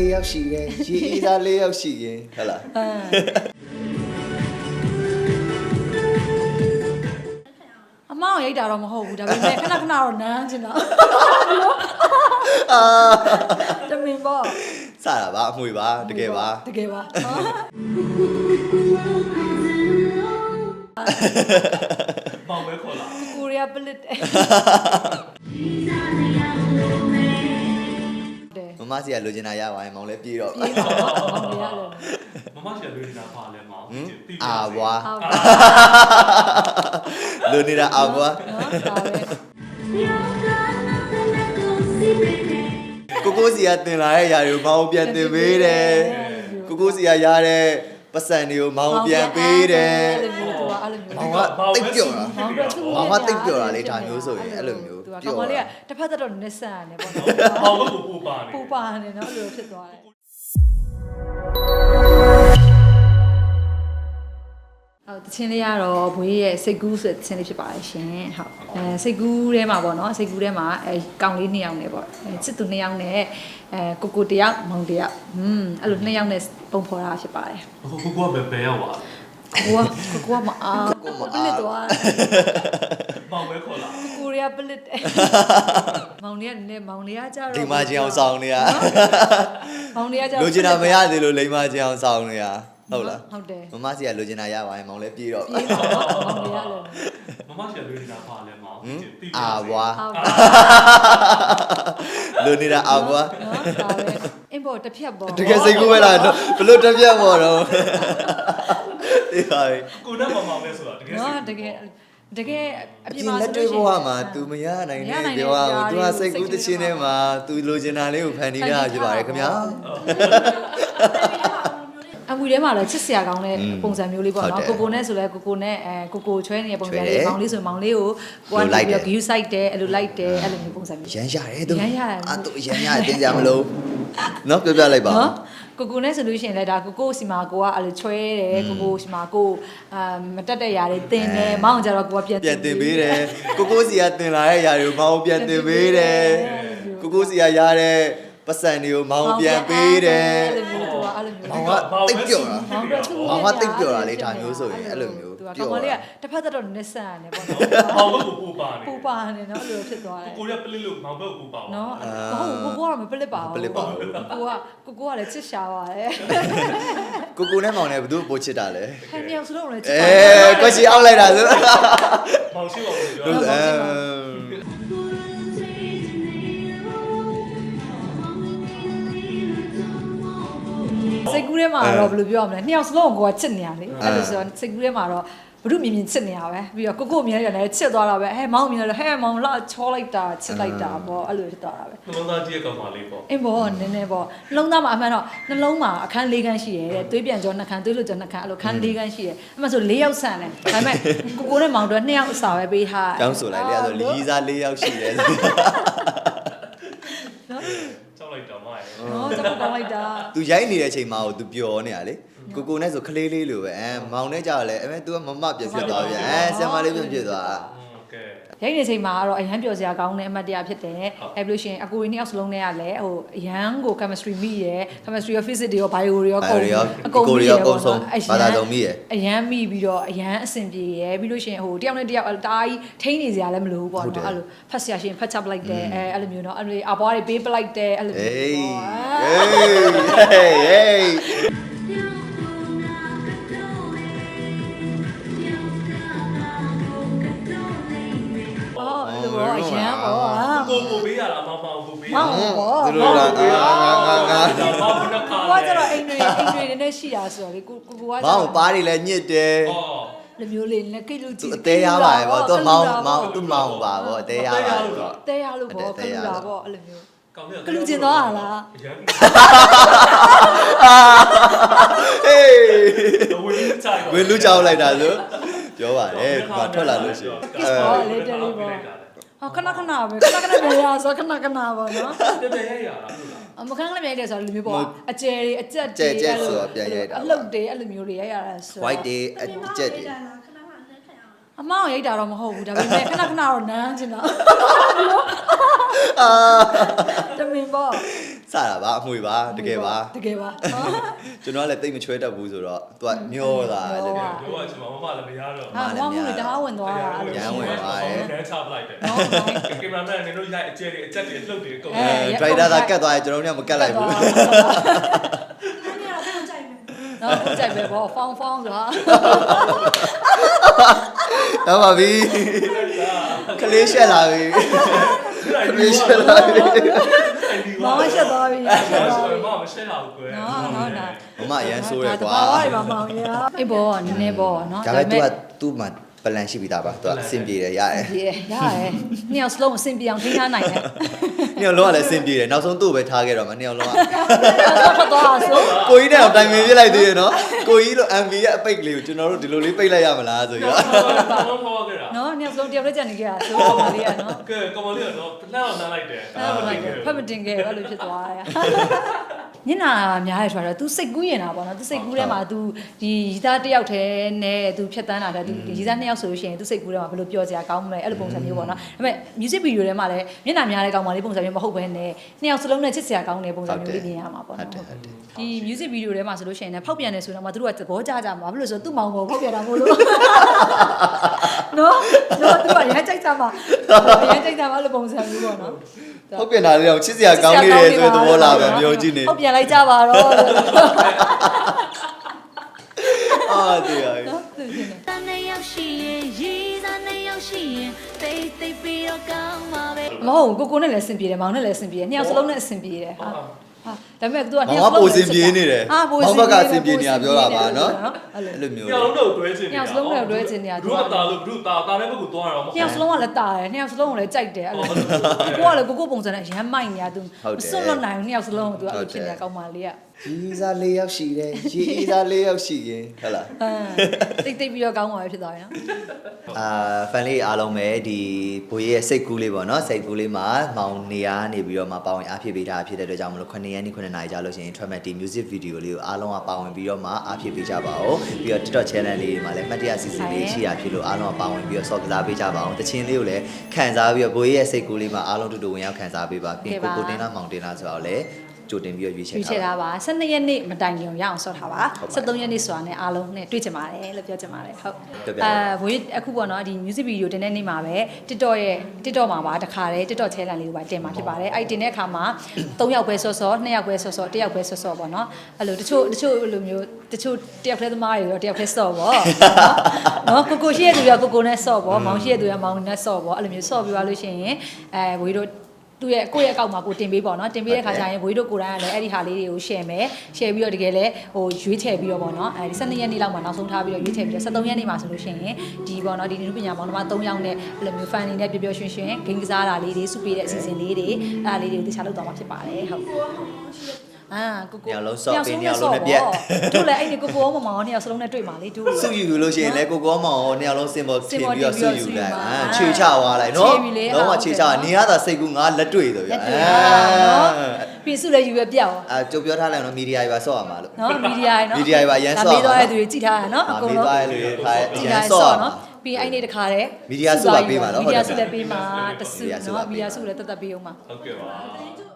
၄ယောက်ရှိတယ်ရေအေးသား၄ယောက်ရှိရင်ဟုတ်လားအမောင်ရိုက်တာတော့မဟုတ်ဘူးဒါပေမဲ့ခဏခဏတော့နမ်းချင်တာအာတမင်ပေါ့စတာပါအမွေပါတကယ်ပါတကယ်ပါပေါင်ပဲခေါ်လာကိုရီးယားပလစ်တယ်တယ် မမစီကလိုချင်တာရပါရင်မောင်လည်းပြေးတော့ပြေးပါတော့မောင်ရရတယ်မမရှိရလို့နေတာပါလဲမောင်ဟင်အာဘွားဟုတ်ပါလိုနေတာအာဘွားနော်ဒါပဲကိုကိုစီကတင်လာတဲ့ຢာတွေကိုမောင်ပြန်တင်ပေးတယ်ကိုကိုစီကရတဲ့ပတ်စံတွေကိုမောင်ပြန်ပေးတယ်အဲ့လိုမျိုးသူကအဲ့လိုမျိုးမောင်ကတိတ်ပြော့တာမောင်ကသူ့မောင်ကတိတ်ပြော့တာလေဒါမျိုးဆိုရင်အဲ့လိုမျိုး သူကပြော့ကောင်မလေးကတာတစ်ဖက်သက်တော့နစ်ဆန်ရတယ်ပေါ့နော်ပေါင်ဘက်ကိုပူပါနေပူပါနေနော်အဲ့လိုဖြစ်သွားတယ်ဟုတ်တချင်းလေးကတော့ဘွေးရဲ့စိတ်ကူးဆိုတဲ့တချင်းလေးဖြစ်ပါတယ်ရှင်ဟုတ်အဲစိတ်ကူးထဲမှာပေါ့နော်စိတ်ကူးထဲမှာအဲကောင်လေးနှစ်ယောက်နဲ့ပေါ့အဲချစ်သူနှစ်ယောက်နဲ့အဲကိုကိုတယောက်မောင်တယောက်อืมအဲ့လိုနှစ်ယောက်နဲ့ပုံဖော်တာဖြစ်ပါတယ်ကိုကိုကဘယ်ဘယ်ရောက်ပါကိုကကိုကမအားပလစ်သွား ပေါင်ပဲခေါ်လာကိုရီးယားပလစ်တယ်မောင်လေးကနည်းမောင်လေးကကြတော့လိမ္မာချင်းအောင်ဆောင်နေရမောင်လေးကကြတော့လိုချင်တာမရသေးလို့လိမ္မာချင်းအောင်ဆောင်နေရဟုတ်လားဟုတ်တယ်မမစီကလိုချင်တာရပါရင်မောင်လည်းပြေးတော့ပြေးပါတော့မောင်လေးရတယ်မမရှိရလို့နေတာပါလဲမောင်ဟင်အာဘွားဟုတ်ပါလိုနေတာအာဘွားနော်ဒါပဲအင်းပေါ်တစ်ဖြတ်ပေါ်တကယ်စိတ်ကူးပဲလားဘလို့တစ်ပြက်ပေါ်တော့ဒီပါပြီကိုနဲ့မောင်မောင်ပဲဆိုတာတကယ်နော်တကယ် တကယ်အ အ ပြင် ပြင် မှာ လက်တွေ့ဘဝမှာ तू မရနိုင်တဲ့ပြောအောင် तू ကစိတ်ကူးတစ်ချင်းထဲမှာ तू လိုချင်တာလေးကိုဖန်တီးတာဖြစ်ပါတယ်ခင်ဗျာ အမွေထဲမှာလည်းချစ်စရာကောင်းတဲ့ อืม ပုံစံမျိုးလေးပေါ့ ဟုတ် နော် တယ် ကိုကိုနဲ့ဆိုလဲကိုကိုနဲ့အဲကိုကိုချွဲနေတဲ့ပုံစံ ချွဲတ လေး ယ် မောင်လေးဆိုရင်မောင်လေးကိုကို လို က လိုက် ပြီး တယ် တော့ view site တယ်အဲ့လို like တယ်အဲ့လိုမျိုးပုံစံမျိုး ရမ်းရတယ် तू ရမ်းရတယ် အာ तू ရမ်းရတယ်တင်ကြမလို့ နော်ပြောပြလိုက်ပါနော်ကိုကိုနဲ့ဆိုလို့ရှိရင်လည်းဒါကိုကိုစီမာကိုကအဲ့လိုချွဲတယ်ကိုကိုစီမာကိုအာမတက်တဲ့ຢာတွေတင်တယ်မောင်ကျတော့ကိုကပြန်ပြန်တင်ပေးတယ်ကိုကိုစီကတင်လာတဲ့ຢာတွေကိုမောင်ပြန်တင်ပေးတယ်ကိုကိုစီကရတဲ့ပတ်စံတွေကိုမောင်ပြန်ပေးတယ်အဲ့လိုမျိုးသူကအဲ့လိုမျိုးမောင်ကတိတ်ပြော့တာမောင်ကသူ့မောင်ကတိတ်ပြော့တာလေဒါမျိုးဆိုရင်အဲ့လိုမျိုး သူကပြော့ကောင်မတာလေးကတစ်ဖက်သက်တော့နစ်ဆန်ရတယ်ပေါ့နော်ပေါင်ဘက်ကိုပူပါနေပူပါနေနော်အဲ့လိုဖြစ်သွားတယ်ကိုရပလစ်လို့မောင်ဘက်ကိုပူပါနော်အာဟုတ်ကိုကိုကမပလစ်ပါဘူးမပလစ်ပါဘူးကိုကကိုကိုကလည်းချစ်ရှာပါတယ်ကိုကိုနဲ့မောင်နဲ့ဘယ်သူပိုချစ်တာလဲဟဲ့မြောက်စလုံးလည်းချစ်အဲပါတယ်ကွက်စီအောက်လိုက်တာဆိုမောင်ရှိပါဦးပြောဟုတ်အဲစိ တ်ကူးထဲမှာတော့ဘယ်လိုပြောရမလဲနှစ်ယောက်စလုံးကိုကချစ်နေရလေအဲ့လိုဆိုတော့စိတ်ကူးထဲမှာတော့ဘုရုမြင်မြင်ချစ်နေရပဲပြီးတော့ကိုကိုမြင်ရတယ်လည်းချစ်သွားတာပဲဟဲ့မောင်မြင်ရတယ်ဟဲ့မောင်လာချောလိုက်တာချစ်လိုက်တာပေါ့အဲ့လိုဖြစ်သွားတာပဲနှလုံးသားကြီးရဲ့ကောင်မလေးပေါ့အင်းဘောနည်းနည်းပေါ့နှလုံးသားမှာအမှန်တော့နှလုံးမှာအခန်း၄ခန်းရှိရဲတဲ့သွေးပြန်ကြောနှခန်းသွေးလွတ်ကြောနှခန်းအဲ့လိုခန်း၄ခန်းရှိရဲအမှန်ဆို၄ယောက်ဆန်တယ်ဒါပေမဲ့ကိုကိုနဲ့မောင်တို့2ယောက်အစာပဲပေးထားတောင်းဆိုလိုက်လေအဲ့ဆိုလီကြီးစား၄ယောက်ရှိတယ်နော်ကြောက် လိုက်တော့မရဲ့နော်ကျွန်တော်ကောင်းလိုက်တာသူရိုက်နေတဲ့အချိန်မှာကိုသူပျော်နေတာလေကိုကိုနဲ့ဆိုခလေးလေးလိုပဲအဲမောင်နဲ့ကြောက်လဲအဲ तू ကမမပြဖြစ်သွားပြန်အဲဆင်မလေးပြဖြစ်သွားဟုတ်ကဲ့ ရိုက်နေချိန်မှာကတော့အရန်ပျော်စရာကောင်းတဲ့အမှတ်တရဖြစ်တယ်အဲ့လိုရှင်အကိုကြီးနှစ်ယောက်စလုံးနဲ့ကလည်းဟိုအရန်ကို chemistry မိရယ် chemistry ရော physics တွေရော bio တွေရောအဲရောကိုရီးယားအကုန်ဆုံးဘာသာစုံမိရယ်အရန်မိပြီးတော့အရန်အဆင်ပြေရယ်ပြီးလို့ရှင်ဟိုတယောက်နဲ့တယောက်တအားကြီးထိန်းနေစရာလည်းမလိုဘူးပေါ့ဟုတ်တယ်နော်အဲ့လိုဖတ်စရာရှင်ဖတ်ချပလိုက်တယ်အဲအဲ့လိုမျိုးနော်အဲ့လိုအပွားတွေပေးပလိုက်တယ်အဲ့လိုအေးမျိုးပေါ့ဟေးဟေးဟေး အဲ့လိုပေါ့အရန်ပေါ့ဟာကိုကိုပေးရတာမောင်မောင်ကိုပေးရမောင်ပေါ့သူတို့ကငါငါငါငါတော့မောင်ဘယ်နှခါကိုကကျတော့အိမ်တွေအိမ်တွေနည်းနည်းရှိတာဆိုတော့လေကိုကိုကကျမောင်တော့ပါးတွေလည်းညစ်တယ်အော်လူမျိုးလေးနဲ့ကိတ်လို့ကြသူည့်အသေးရပါတယ်ဗောသူမောင်မောင်သူမောင်ပါဗောအသေးရပါတယ်ဗောတဲရလို့ပေါ့ကလူတာပေါ့အဲ့လိုမျိုးကောင်းတယ်ကလူကျင်သွားတာလားရန်ဟေးဝင်းချိုင်ဝင်းလူကြောက်လိုက်တာဆိုပြောပါတယ်ဒီမှာထွက်လာလို့ရှိရင်အဲဟောလေးတယ်လေးပေါ့ ဟောခဏခဏပဲခဏခဏပဲရဆိုခဏခဏပေါ့နော်တကယ်ရရလားဟုတ်လားအမခဏခဏမြိုက်တယ်ဆိုတော့လူမျိုးပေါ့အကျယ်တွေအကျက်တွေအလှုပ်တွေအဲ့လိုမျိုးတွေရိုက်ရတာဆို white day အကျက်တွေအမောင်ရိုက်တာတော့မဟုတ်ဘူးဒါပေမဲ့ခဏခဏတော့နမ်းချင်တာအာတမင်ပေါ့ စစတာပါအမွေပါတကယ်ပါတကယ်ပါနော်ကျွန်တော်ကလည်းတိတ်မချွဲတတ်ဘူးဆိုတော့သူကမျောတာတကယ်ပြောရချင်မှာမမလည်းမရတော့ဟာမမလို့တအားဝင်သွားတာအဲ့လိုရမ်းဝင်သွားတယ်နန်းချပလိုက်တယ်နော်ကင်မရာမန်နေတို့ရိုက်အကျဲတွေအချက်တွေလှုပ်တွေအကုန်အဲအဲဒရိုက်တာသာကတ်သွားရင်ကျွန်တော်တို့ကမကတ်လိုက်ဘူးနော်ဟုတ်ကြိုက်ပဲပေါ့ဖောင်းဖောင်းဆိုတာတော့ပါပြီကလေးရှက်လာပြီကလေးရှက်လာပြီ မောင်းရှက်သွားပြီရှက်သွားပြီမမရှက်လာဘူးကွယ်နော်နော်ဒါမမအရန်ဆိုးရကွာဘာတွေပါမောင်းရအေးဘောနည်းနည်းဘောနော်ဒါပေမဲ့ तू ကသူ့မှာ ပလန်ရှိပြီးသားပါသူကအဆင်ပြေတယ်ရတယ် ပြေရတယ်နှစ်ယောက်စလုံးအဆင်ပြေအောင်ထိန်းထားနိုင်တယ် နှစ်ယောက်လုံးကလည်းအဆင်ပြေတယ်နောက်ဆုံးသူ့ကိုပဲထားခဲ့တော့မှနှစ်ယောက်လုံးက ဖတ်သွားဆို ကိုကြီးနဲ့တော့တိုင်ပင်ပြလိုက်သေးတယ်နော်ကိုကြီးလို MV ရဲ့အပိတ်ကလေးကိုကျွန်တော်တို့ဒီလိုလေးပိတ်လိုက်ရမလားဆိုပြီးတော့ ဘာလို့ခေါ်ခဲ့တာ နော်နှစ်ယောက်စလုံးတယောက်တည်းကြံနေကြတာဆိုတော့ပါလေးကနော် ကဲကမလေးကတော့လှမ်းအောင်နှမ်းလိုက်တယ် အဲ့လိုလိုက်ဖတ်မတင်ခဲ့အဲ့လိုဖြစ်သွားတယ်ညနာများရဆိုတော့ तू စိတ်ကူးရင်တာပေါ့နော် तू စိတ်ကူးထဲမှာ तू ဒီရီသားတစ်ယောက်တည်းနဲ့ तू ဖြတ်တန်းလာတယ် तू ရီသားနှစ် ယောက်ဆိုလို့ရှိရင် तू စိတ်ကူးထဲမှာဘယ်လိုပြောစရာကောင်းမလဲအဲ့လိုပုံစံမျိုးပေါ့နော်ဒါပေမဲ့ music video ထဲမှာလည်းမျက်နှာများတဲ့ကောင်မလေးပုံစံမျိုးမဟုတ်ဘဲနဲ့နှစ်ယောက်စလုံးနဲ့ချစ်စရာကောင်းတဲ့ပုံစံမျိုးလေးမြင်ရမှာပေါ့ဟုတ်နော်တယ်ဟုတ်တယ်ဒီ music video ထဲမှာဆိုလို့ရှိရင်လည်းဖောက်ပြန်နေဆိုတော့မှသူတို့ကသဘောကျကြမှာဘာလို့လဲဆိုတော့သူ့မောင်ကိုဖောက်ပြန်တာမို့လို့နော်နော်သူကရမ်းကြိုက်ကြမှာရမ်းကြိုက်ကြမှာလို့ပုံစံမျိုးပေါ့နော်ဟုတ်ပြန်တာလေးတော့ချစ်စရာကောင်းနေတယ်ဆိုတဲ့သဘောလာပဲမျိုးကြည့်နေဟုတ်ပြန်လိုက်ကြပါတော့အာတရား ရောက်ရှိရင်တိတ်တိတ်ပြီးတော့ကောင်းပါပဲမဟုတ်ဘူးကိုကိုနဲ့လည်းအဆင်ပြေတယ်မောင်နဲ့လည်းအဆင်ပြေတယ်နှစ်ယောက်စလုံးနဲ့အဆင်ပြေတယ်ဟာဟာဒါပေမဲ့သူကနှစ်မောယောင်က်စကလုံးပိုစင်ပြေနေတယ်ဟာပိုမောင်စင်ဘက်ကပြေစင်ပြေနေတာပြောတာပါနော်အဲ့လိုအဲ့လိုမျိုးညောင်လုံးတို့တွဲချင်နှစ်ယောက်စလုံးနဲ့တွဲချင်နေတာဒုတာလို့ဒုတာတာတဲ့ဘက်ကိုသွားရအောင်မဟုတ်နှစ်ယောက်စလုံးကလည်းတာတယ်နှစ်ယောက်စလုံးကလည်းကြိုက်တယ်အဲ့လိုကိုကလည်းကိုကိုပုံစံနဲ့ရမ်းမိုက်နေတာသူမစွန့်လွတ်နိုင်ဘူးနှစ်ယောက်စလုံးကိုသူအဲ့လိုဖြစ်နေတာကောင်းပါလေက ရီစားလေးယောက်ရှိတယ်ရီစားလေးယောက်ရှိရင်ဟုတ်လားအဲတိတ်တိတ်ပြီးတော့ကောင်းပါပဲဖြစ်သွားတယ်နော်အာဖန်လေးအားလုံးပဲဒီဘိုးရဲ့စိတ်ကူးလေးပေါ့နော်စိတ်ကူးလေးမှာမောင်နေရနေပြီးတော့မှပါဝင်အားဖြစ်ပေးတာဖြစ်တဲ့အတွက်ကြောင့်မလို့9ရက်နေ့9နာရီကြာလို့ရှိရင် track ဒီ music video လေးကိုအားလုံးကပါဝင်ပြီးတော့မှအားဖြစ်ပေးကြပါဦးပြီးတော့ TikTok channel လေးတွေမှာလည်းမှတ်တရစီစဉ်လေးရှိရဖြစ်လို့အားလုံးကပါဝင်ပြီးတော့ဆော့ကစားပေးကြပါအောင်တခြင်းလေးကိုလည်းခံစားပြီးတော့ဘိုးရဲ့စိတ်ကူးလေးမှာအားလုံးတူတူဝင်ရောက်ခံစားပေးပါပြီးကိုကိုတင်လာမောင်တင်လာဆိုတော့လည်း ကြိုတင်ပြီးတော့ရွေးချယ်ရွေးချယ်ထားပါထားပါ12ရက်နေ့မတိုင်ခင်ရအောင်ဆော့ထားပါဟုတ်ပါ73ရက်နေ့ဆိုတာနဲ့အားလုံးနဲ့တွေ့ကြပါတယ်လို့ပြောချင်ပါတယ်ဟုတ်ပြောပြပါအဲဘိုးကြီးအခုပေါ့နော်ဒီ music video တင်တဲ့နေ့မှာပဲ TikTok ရဲ့ TikTok မှာပါတခါတည်း TikTok channel လေးကိုပါတင်มาဖြစ်ပါတယ်အဲ့ဒီတင်တဲ့အခါမှာ3ယောက်ပဲဆော့ဆော့2ယောက်ပဲဆော့ဆော့1ယောက်ပဲဆော့ဆော့ပေါ့နော်အဲ့လိုတချို့တချို့လိုမျိုးတချို့တယောက်တည်းသမားတွေရောတယောက်တည်းဆော့ပေါ့နော်ကိုကိုရှိရဲ့သူကကိုကိုနဲ့ဆော့ပေါ့မောင်ရှိရဲ့သူကမောင်နဲ့ဆော့ပေါ့အဲ့လိုမျိုးဆော့ပြသွားလို့ရှိရင်အဲဘိုးကြီးတို့ သူ့ရဲ့ကိုယ့်ရဲ့အကောက်မှာကိုတင်ပေးပေါ့နော်တင်ပေးတဲ့ခါကျရင်ဘွေးတို့ကိုယ်တိုင်ကလည်းအဲ့ဒီဟာလေးတွေကို share မယ် share ပြီးတော့တကယ်လည်းဟိုရွေးချယ်ပြီးတော့ပေါ့နော်အဲဒီ12ရက်နေ့လောက်မှာနောက်ဆုံးထားပြီးတော့ရွေးချယ်ပြီးတော့73ရက်နေ့မှာဆိုလို့ရှိရင်ဒီပေါ့နော်ဒီနုပညာမောင်နှမ3ယောက်နဲ့အဲ့လိုမျိုး fan တွေနဲ့ပျော်ပျော်ရွှင်ရွှင်ဂိမ်းကစားတာလေးတွေစုပေးတဲ့အစီအစဉ်လေးတွေအဲ့ဒါလေးတွေကိုတခြားလုပ်သွားမှာဖြစ်ပါတယ်ဟုတ် အာကိုကိုညောင်လုံးဆော့ပေးညောင်လုံးနဲ့ပြက်တို့လည်းအဲ့ဒီကိုကိုမောင်မောင်နှစ်ယောက်စလုံးနဲ့တွေ့မှာလေတို့စုယူလို့ရှိရင်လည်းကိုကောမောင်နှစ်ယောက်လုံးစင်ပေါ်ထင်ပြီးတော့စုယူလိုက်စင်ပေါ်အာတင်ပြီးတော့ခြေချသွားလိုက်နော်ခြေပြီလေလုံးဝဟုတ်ခြေတယ်ချနေရတာစိတ်ကူးငါလက်တွေ့ဆိုပြလက်တွေ့တာနော်ပြင်စုလည်းယူပဲပြောက်အောင်အာကြုတ်ပြောထားလိုက်နော်မီဒီယာတွေပါဆော့ရမှာလို့နော်မီဒီယာနော်မီဒီယာတွေပါရမ်းဆော့ဒါမေးသွားတဲ့သူတွေကြည့်ထားရနော်အအာကုန်မေးလုံးသွားရလို့ထားရကြည့်ရထားမ်းရဆော့ဆော့ရမှာနော်ပြီးအဲ့နေ့တခါတည်းမီဒီယာစုပါပေးပါနော်မီဒီယာဟုတ်စုတယ်လည်းပေးမှာတမီစုဒီယာစုပါနော်ပေးမီဒီယာစုလည်းတတ်တတ်ပေးအောင်ပါဟုတ်ကဲ့ပါ